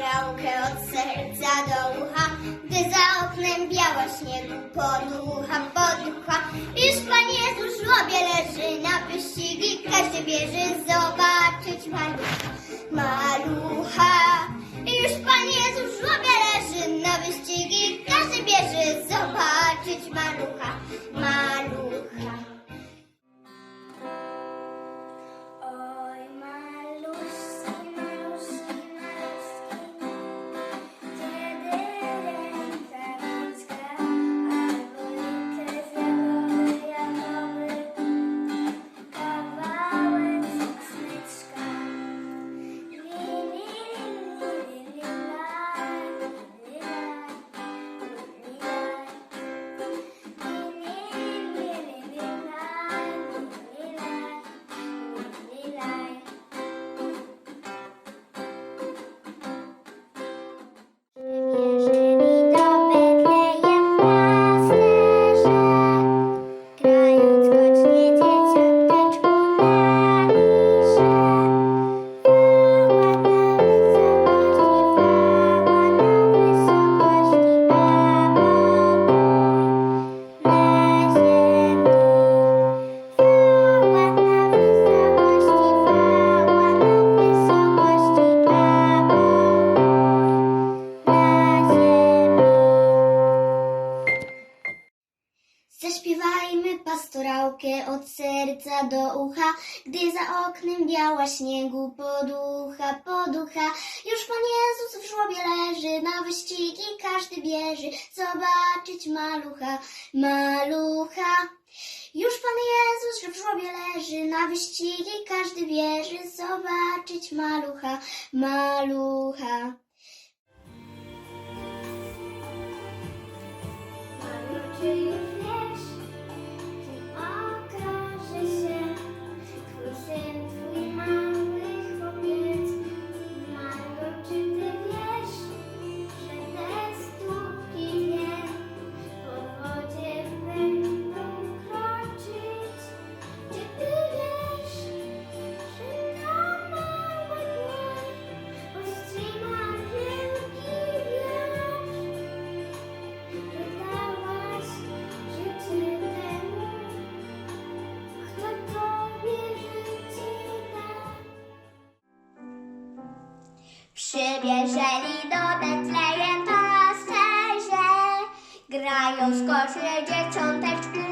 pastorałkę od serca do ucha, gdy za oknem biała śniegu poducha, poducha. Już Pan Jezus w żłobie leży na wyścigi, każdy bierze zobaczyć malucha, malucha. Już Pan Jezus w żłobie leży na wyścigi, każdy bierze zobaczyć malucha, malucha. Od serca do ucha, gdy za oknem biała śniegu poducha, poducha. Już Pan Jezus w żłobie leży, na wyścigi każdy bierze, zobaczyć malucha, malucha. Już Pan Jezus w żłobie leży, na wyścigi każdy bierze, zobaczyć malucha, malucha. Malu, Przybierzeli do Betlejem pasterze, grają skocznie dzieciąteczku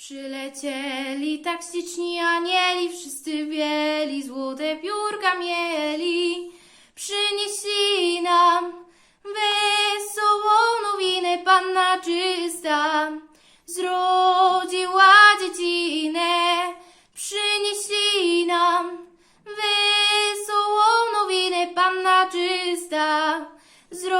Przylecieli tak śliczni anieli, wszyscy bieli, złote piórka mieli. Przynieśli nam wesołą nowinę, panna czysta zrodziła dziecinę. Przynieśli nam wesołą nowinę, panna czysta zrodziła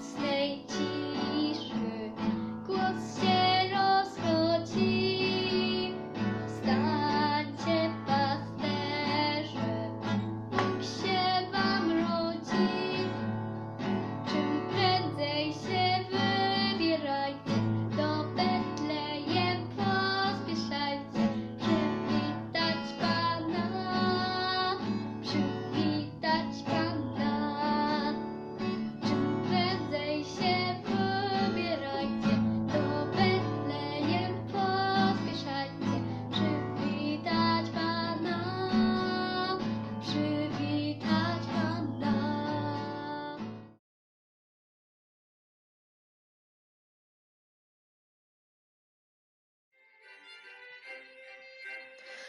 Stay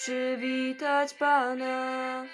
przywitać Pana.